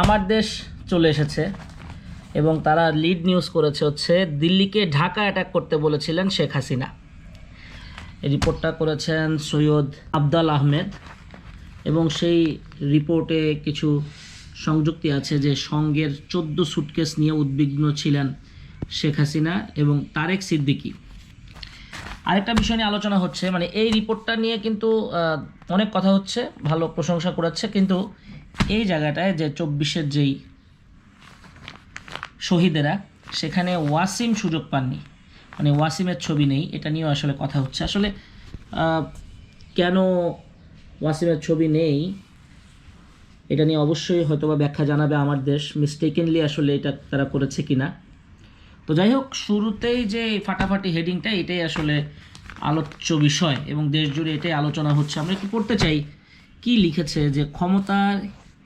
আমার দেশ চলে এসেছে এবং তারা লিড নিউজ করেছে হচ্ছে, দিল্লিকে ঢাকা অ্যাটাক করতে বলেছিলেন শেখ হাসিনা। রিপোর্টটা করেছেন সৈয়দ আবদাল আহমেদ এবং সেই রিপোর্টে কিছু সংযুক্তি আছে যে সঙ্গের চোদ্দ সুটকেস নিয়ে উদ্বিগ্ন ছিলেন শেখ হাসিনা এবং তারেক সিদ্দিকি। আরেকটা বিষয় নিয়ে আলোচনা হচ্ছে মানে এই রিপোর্টটা নিয়ে কিন্তু অনেক কথা হচ্ছে, ভালো প্রশংসা করাচ্ছে কিন্তু এই জায়গাটায় যে চব্বিশের যেই শহীদেরা, সেখানে ওয়াসিম সুযোগ পাননি। মানে ওয়াসিমের ছবি নেই, এটা নিয়েও আসলে কথা হচ্ছে। আসলে কেন ওয়াসিমের ছবি নেই, এটা নিয়ে অবশ্যই হয়তোবা ব্যাখ্যা জানাবে আমার দেশ। মিস্টেকেনলি আসলে এটা তারা করেছে কিনা। তো যাই হোক, শুরুতেই যে ফাটাফাটি হেডিংটা এটাই আসলে আলোচ্য বিষয় এবং দেশ জুড়ে এটাই আলোচনা হচ্ছে। আমরা একটু পড়তে চাই, কি লিখেছে যে ক্ষমতায়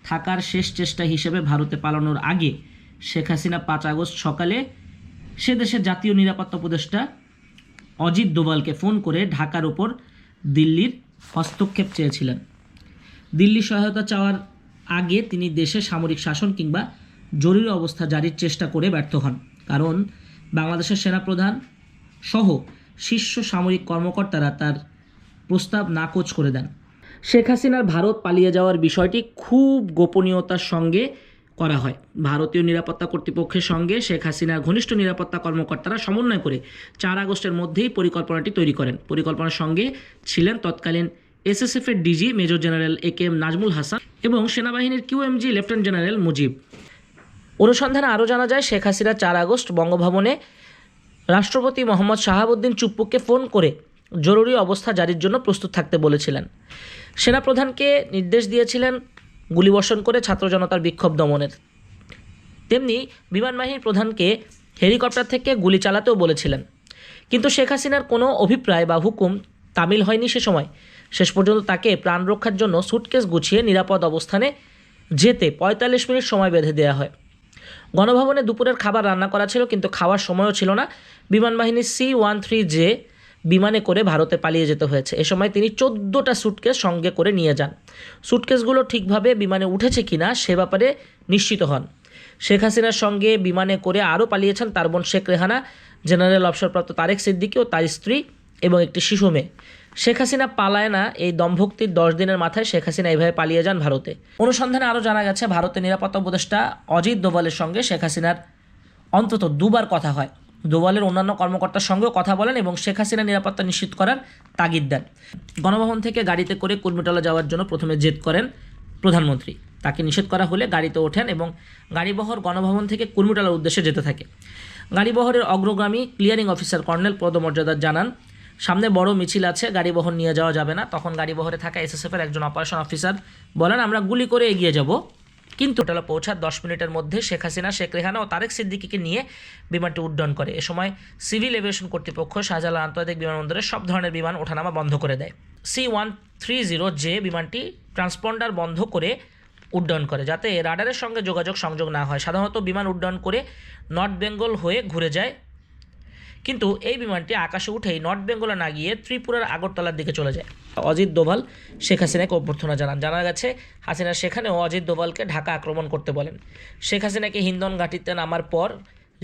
থাকার শেষ চেষ্টা হিসেবে ভারতে পালানোর আগে শেখ হাসিনা পাঁচ আগস্ট সকালে সে দেশের জাতীয় নিরাপত্তা উপদেষ্টা অজিত দোভালকে ফোন করে ঢাকার ওপর দিল্লির হস্তক্ষেপ চেয়েছিলেন। দিল্লি সহায়তা চাওয়ার আগে তিনি দেশে সামরিক শাসন কিংবা জরুরি অবস্থা জারির চেষ্টা করে ব্যর্থ হন। কারণ বাংলাদেশের সেনাপ্রধান সহ শীর্ষ সামরিক কর্মকর্তারা তার প্রস্তাব নাকচ করে দেন। শেখ হাসিনার ভারত পালিয়ে যাওয়ার বিষয়টি খুব গোপনীয়তার সঙ্গে করা হয়। ভারতীয় নিরাপত্তা কর্তৃপক্ষের সঙ্গে শেখ হাসিনার ঘনিষ্ঠ নিরাপত্তা কর্মকর্তারা সমন্বয় করে চার আগস্টের মধ্যেই পরিকল্পনাটি তৈরি করেন। পরিকল্পনার সঙ্গে ছিলেন তৎকালীন এসএসএফ এর DG major general A K M Nazmul Hasan এবং সেনাবাহিনীর Q QMG lieutenant general Mujib. অনুসন্ধানে আরও জানা যায়, শেখ হাসিনা চার আগস্ট বঙ্গভবনে রাষ্ট্রপতি মোহাম্মদ শাহাবুদ্দিন চুপ্পুকে ফোন করে জরুরি অবস্থা জারির জন্য প্রস্তুত থাকতে বলেছিলেন। সেনাপ্রধানকে নির্দেশ দিয়েছিলেন গুলিবর্ষণ করে ছাত্র জনতার বিক্ষোভ দমনের। তেমনি বিমানবাহিনীর প্রধানকে হেলিকপ্টার থেকে গুলি চালাতেও বলেছিলেন। কিন্তু শেখ হাসিনার কোনো অভিপ্রায় বা হুকুম তামিল হয়নি সে সময়। শেষ পর্যন্ত তাকে প্রাণ রক্ষার জন্য সুটকেস গুছিয়ে নিরাপদ অবস্থানে যেতে পঁয়তাল্লিশ মিনিট সময় বেঁধে দেওয়া হয়। গণভবনে দুপুরের খাবার রান্না করা ছিল, কিন্তু খাওয়ার সময়ও ছিল না। বিমানবাহিনীর সি ওয়ান থ্রি জে বিমানে করে ভারতে পালিয়ে যেতে হয়েছে। এ সময় তিনি চোদ্দোটা সুটকেস সঙ্গে করে নিয়ে যান। সুটকেসগুলো ঠিকভাবে বিমানে উঠেছে কিনা সে ব্যাপারে নিশ্চিত হন। শেখ হাসিনার সঙ্গে বিমানে করে আরও পালিয়েছেন তার বোন শেখ রেহানা, জেনারেল অবসরপ্রাপ্ত তারেক সিদ্দিকী ও তার স্ত্রী এবং একটি শিশু মেয়ে। শেখ হাসিনা পালায় না, এই দম্ভক্তির দশ দিনের মাথায় শেখ হাসিনা এইভাবে পালিয়ে যান ভারতে। অনুসন্ধানে আরও জানা গেছে, ভারতের নিরাপত্তা উপদেষ্টা অজিত দোভালের সঙ্গে শেখ হাসিনার অন্তত দুবার কথা হয়। দোভালের অন্যান্য কর্মকর্তার সঙ্গেও কথা বলেন এবং শেখ হাসিনা নিরাপত্তা নিশ্চিত করার তাগিদ দেন। গণভবন থেকে গাড়িতে করে কুর্মিটলা যাওয়ার জন্য প্রথমে জেদ করেন প্রধানমন্ত্রী। তাকে নিষেধ করা হলে গাড়িতে ওঠেন এবং গাড়িবহর গণভবন থেকে কুর্মিটলার উদ্দেশ্যে যেতে থাকে। গাড়িবহরের অগ্রগামী ক্লিয়ারিং অফিসার কর্নেল পদমর্যাদা জানান, সামনে বড় মিছিল আছে, গাড়িবহর নিয়ে যাওয়া যাবে না। তখন গাড়িবহরে থাকা এসএসএফের একজন অপারেশন অফিসার বলেন, আমরা গুলি করে এগিয়ে যাব। কিন্তু হোটেলে পৌঁছার দশ মিনিটের মধ্যে শেখ হাসিনা, শেখ রেহানা ও তারেক সিদ্দিকিকে নিয়ে বিমানটি উড্ডয়ন করে। এ সময় সিভিল এভিয়েশন কর্তৃপক্ষ শাহজালাল আন্তর্জাতিক বিমানবন্দরে সব ধরনের বিমান ওঠানামা বন্ধ করে দেয়। সি ওয়ান থ্রি জিরো যে বিমানটি ট্রান্সপন্ডার বন্ধ করে উড্ডয়ন করে, যাতে রাডারের সঙ্গে যোগাযোগ সংযোগ না হয়। সাধারণত বিমান উড্ডয়ন করে নর্থ বেঙ্গল হয়ে ঘুরে যায় কিন্তু এই বিমানটি আকাশে উঠেই নর্থ বেঙ্গলে না গিয়ে ত্রিপুরার আগরতলার দিকে চলে যায়। অজিত দোভাল, শেখ হাসিনাকে অভ্যর্থনা জানান। জানা গেছে, হাসিনা সেখানেও অজিত দোভালকে ঢাকা আক্রমণ করতে বলেন। শেখ হাসিনাকে হিন্দন ঘাটিতে নামার পর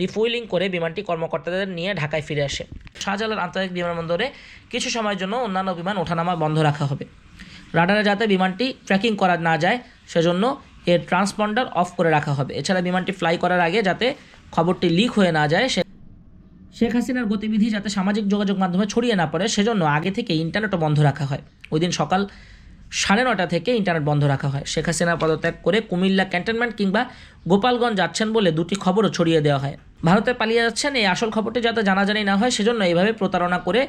রিফুয়েলিং করে বিমানটি কর্মকর্তাদের নিয়ে ঢাকায় ফিরে আসে। শাহজালাল আন্তর্জাতিক বিমানবন্দরে কিছু সময়ের জন্য অন্যান্য বিমান ওঠানামা বন্ধ রাখা হবে। রাডারে যাতে বিমানটি ট্র্যাকিং করা না যায়, সেজন্য এর ট্রান্সপন্ডার অফ করে রাখা হবে। এছাড়া বিমানটি ফ্লাই করার আগে যাতে খবরটি লিক হয়ে না যায়, সে শেখ হাসিনার গতিবিধি যাতে সামাজিক যোগাযোগ মাধ্যমে ছড়িয়ে না পড়ে, সেজন্য আগে থেকে ইন্টারনেটও বন্ধ রাখা হয়। ওই দিন সকাল সাড়ে নটা থেকে ইন্টারনেট বন্ধ রাখা হয়। শেখ হাসিনা পদত্যাগ করে কুমিল্লা ক্যান্টনমেন্ট কিংবা গোপালগঞ্জ যাচ্ছেন বলে দুটি খবরও ছড়িয়ে দেওয়া হয়। ভারতে পালিয়ে যাচ্ছেন, এই আসল খবরটি যাতে জানাজানি না হয়, সেজন্য এইভাবে প্রতারণা করে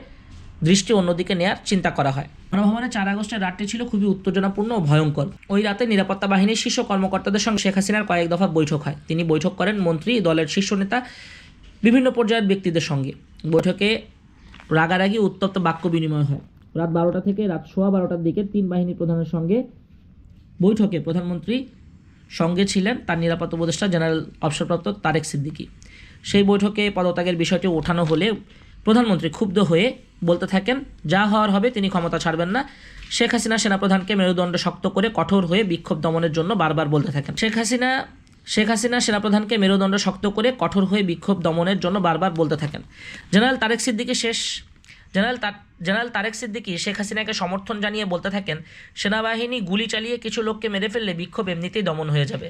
দৃষ্টি অন্যদিকে নেয়ার চিন্তা করা হয়। গণভবনে চার আগস্টের রাতটি ছিল খুবই উত্তেজনাপূর্ণ ও ভয়ঙ্কর। ওই রাতে নিরাপত্তা বাহিনীর শীর্ষ কর্মকর্তাদের সঙ্গে শেখ হাসিনার কয়েক দফা বৈঠক হয়। তিনি বৈঠক করেন মন্ত্রী, দলের শীর্ষ নেতা বিভিন্ন পর্যায়ের ব্যক্তিদের সঙ্গে। বৈঠকে রাগারাগি, উত্তপ্ত বাক্য বিনিময় হয়। রাত বারোটা থেকে রাত সোয়া বারোটার দিকে তিন বাহিনী প্রধানের সঙ্গে বৈঠকে প্রধানমন্ত্রী সঙ্গে ছিলেন তার নিরাপত্তা উপদেষ্টা জেনারেল অবসরপ্রাপ্ত তারেক সিদ্দিকী। সেই বৈঠকে পদত্যাগের বিষয়টি ওঠানো হলে প্রধানমন্ত্রী ক্ষুব্ধ হয়ে বলতে থাকেন, যা হওয়ার হবে, তিনি ক্ষমতা ছাড়বেন না। শেখ হাসিনা সেনাপ্রধানকে মেরুদণ্ড শক্ত করে কঠোর হয়ে বিক্ষোভ দমনের জন্য বারবার বলতে থাকেন। শেখ হাসিনা শেখ হাসিনা সেনাপ্রধানকে মেরুদণ্ড শক্ত করে কঠোর হয়ে বিক্ষোভ দমনের জন্য বারবার বলতে থাকেন। জেনারেল তারেক সিদ্দিকী শেষ জেনারেল জেনারেল তারেক সিদ্দিকী শেখ হাসিনাকে সমর্থন জানিয়ে বলতে থাকেন, সেনাবাহিনী গুলি চালিয়ে কিছু লোককে মেরে ফেললে বিক্ষোভ এমনিতেই দমন হয়ে যাবে।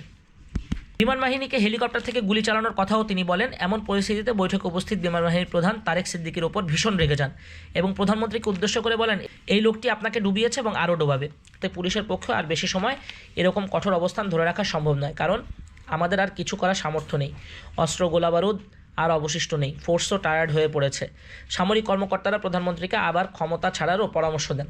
বিমান বাহিনীকে হেলিকপ্টার থেকে গুলি চালানোর কথাও তিনি বলেন, এমন পরিস্থিতিতে বৈঠকে উপস্থিত বিমান বাহিনীর প্রধান তারেক সিদ্দিকির ওপর ভীষণ রেগে যান এবং প্রধানমন্ত্রীকে উদ্দেশ্য করে বলেন, এই লোকটি আপনাকে ডুবিয়েছে এবং আরও ডোবাবে। তাই পুলিশের পক্ষে আর বেশি সময় এরকম কঠোর অবস্থান ধরে রাখা সম্ভব নয়। কারণ আমাদের আর কিছু করার সামর্থ্য নেই। অস্ত্র, গোলাবারুদ আর অবশিষ্ট নেই। ফোর্সও টায়ার্ড হয়ে পড়েছে। সামরিক কর্মকর্তারা প্রধানমন্ত্রীকে আবার ক্ষমতা ছাড়ারও পরামর্শ দেন।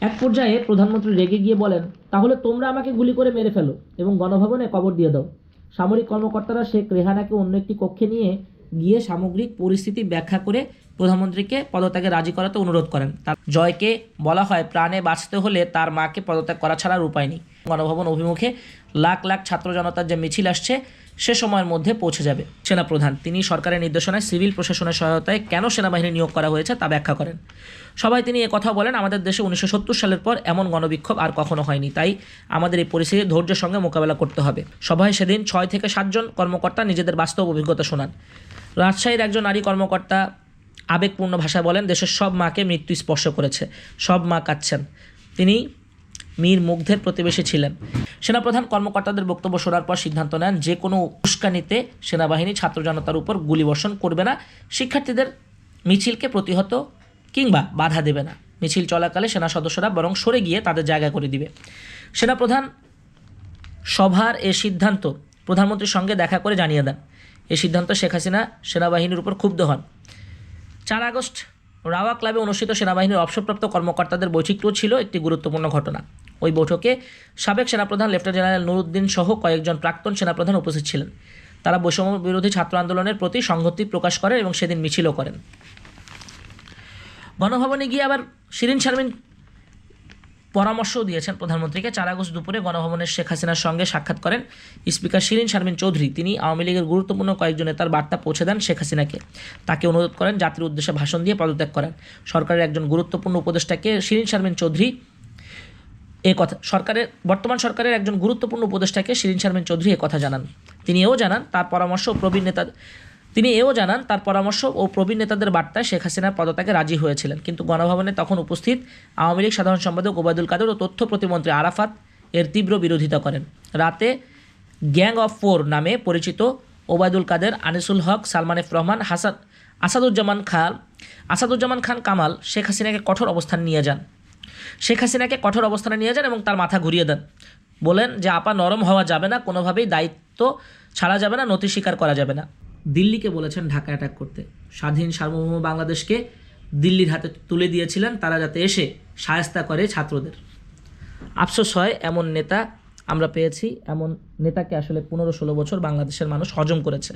এক পর্যায়ে প্রধানমন্ত্রী রেগে গিয়ে বলেন, তাহলে তোমরা আমাকে গুলি করে মেরে ফেলো এবং গণভবনে কবর দিয়ে দাও। সামরিক কর্মকর্তারা শেখ রেহানাকে অন্য একটি কক্ষে নিয়ে গিয়ে সামগ্রিক পরিস্থিতি ব্যাখ্যা করে প্রধানমন্ত্রীকে পদত্যাগে রাজি করাতে অনুরোধ করেন। তার জয়কে বলা হয়, প্রাণে বাঁচতে হলে তার মাকে পদত্যাগ করা ছাড়ার উপায় নেই। গণভবন অভিমুখে লাখ লাখ ছাত্র জনতার যে মিছিল আসছে, সে সময়ের মধ্যে পৌঁছে যাবে। সেনাপ্রধান, তিনি সরকারের নির্দেশনায় সিভিল প্রশাসনের সহায়তায় কেন সেনাবাহিনী নিয়োগ করা হয়েছে তা ব্যাখ্যা করেন। সবাই তিনি কথা বলেন, আমাদের দেশে উনিশশো সত্তর সালের পর এমন গণবিক্ষোভ আর কখনো হয়নি। তাই আমাদের এই পরিস্থিতি ধৈর্যের সঙ্গে মোকাবেলা করতে হবে। সভায় সেদিন ছয় থেকে সাতজন কর্মকর্তা নিজেদের বাস্তব অভিজ্ঞতা শোনান। রাজশাহীর একজন নারী কর্মকর্তা আবেগপূর্ণ ভাষায় বলেন, দেশের সব মাকে মৃত্যু স্পর্শ করেছে, সব মা কাঁদছেন। তিনি মীর মুগ্ধের প্রতিবেশী ছিলেন। সেনাপ্রধান কর্মকর্তাদের বক্তব্য শোনার পর সিদ্ধান্ত নেন, যে কোনো উস্কানিতে সেনাবাহিনী ছাত্র জনতার উপর গুলিবর্ষণ করবে না, শিক্ষার্থীদের মিছিলকে প্রতিহত কিংবা বাধা দেবে না। মিছিল চলাকালে সেনা সদস্যরা বরং সরে গিয়ে তাদের জায়গা করে দিবে। সেনাপ্রধান সভার এ সিদ্ধান্ত প্রধানমন্ত্রীর সঙ্গে দেখা করে জানিয়ে দেন। এই সিদ্ধান্ত শেখ হাসিনা সেনাবাহিনীর উপর ক্ষুব্ধ হন। চার আগস্ট রাওয়া ক্লাবে অনুষ্ঠিত সেনাবাহিনীর অবসরপ্রাপ্ত কর্মকর্তাদের বৈচিত্র্য ছিল একটি গুরুত্বপূর্ণ ঘটনা। ওই বৈঠকে সাবেক সেনাপ্রধান লেফটেন্যান্ট জেনারেল নুরুদ্দিন সহ কয়েকজন প্রাক্তন সেনাপ্রধান উপস্থিত ছিলেন। তারা বৈষম্য বিরোধী ছাত্র আন্দোলনের প্রতি সংহতি প্রকাশ করেন এবং সেদিন মিছিলও করেন। গণভবনে গিয়ে আবার শিরিন শারমিন পরামর্শও দিয়েছেন প্রধানমন্ত্রীকে। চার আগস্ট দুপুরে গণভবনের শেখ হাসিনার সঙ্গে সাক্ষাৎ করেন স্পিকার শিরিন শারমিন চৌধুরী। তিনি আওয়ামী লীগের গুরুত্বপূর্ণ কয়েকজন নেতার বার্তা পৌঁছে দেন শেখ হাসিনাকে। তাকে অনুরোধ করেন জাতির উদ্দেশ্যে ভাষণ দিয়ে পদত্যাগ করেন। সরকারের একজন গুরুত্বপূর্ণ উপদেষ্টাকে শিরিন শারমিন চৌধুরী এ কথা সরকারের বর্তমান সরকারের একজন গুরুত্বপূর্ণ উপদেষ্টাকে শিরিন শারমিন চৌধুরী কথা জানান। তিনি এও জানান, তার পরামর্শ প্রবীণ নেতা তিনি এও জানান, তার পরামর্শ ও প্রবীণ নেতাদের বার্তায় শেখ হাসিনার পদত্যাগে রাজি হয়েছিলেন। কিন্তু গণভবনে তখন উপস্থিত আওয়ামী লীগ সাধারণ সম্পাদক ওবায়দুল কাদের ও তথ্য প্রতিমন্ত্রী আরাফাত এর তীব্র বিরোধিতা করেন। রাতে গ্যাং অফ ফোর নামে পরিচিত ওবায়দুল কাদের, আনিসুল হক, সালমান এফ রহমান, হাসান, আসাদুজ্জামান খান আসাদুজ্জামান খান কামাল শেখ হাসিনাকে কঠোর অবস্থান নিয়ে যান। শেখ হাসিনাকে কঠোর অবস্থানে নিয়ে যান এবং তার মাথা ঘুরিয়ে দেন। বলেন যে, আপা নরম হওয়া যাবে না, কোনোভাবেই দায়িত্ব ছাড়া যাবে না, নথি স্বীকার করা যাবে না। দিল্লিকে বলেছেন ঢাকা অ্যাটাক করতে। স্বাধীন সার্বভৌম বাংলাদেশকে দিল্লির হাতে তুলে দিয়েছিলেন তারা যাতে এসে সায়স্তা করে ছাত্রদের। আফসোস হয় এমন নেতা আমরা পেয়েছি, এমন নেতাকে আসলে পনেরো ষোলো বছর বাংলাদেশের মানুষ হজম করেছে।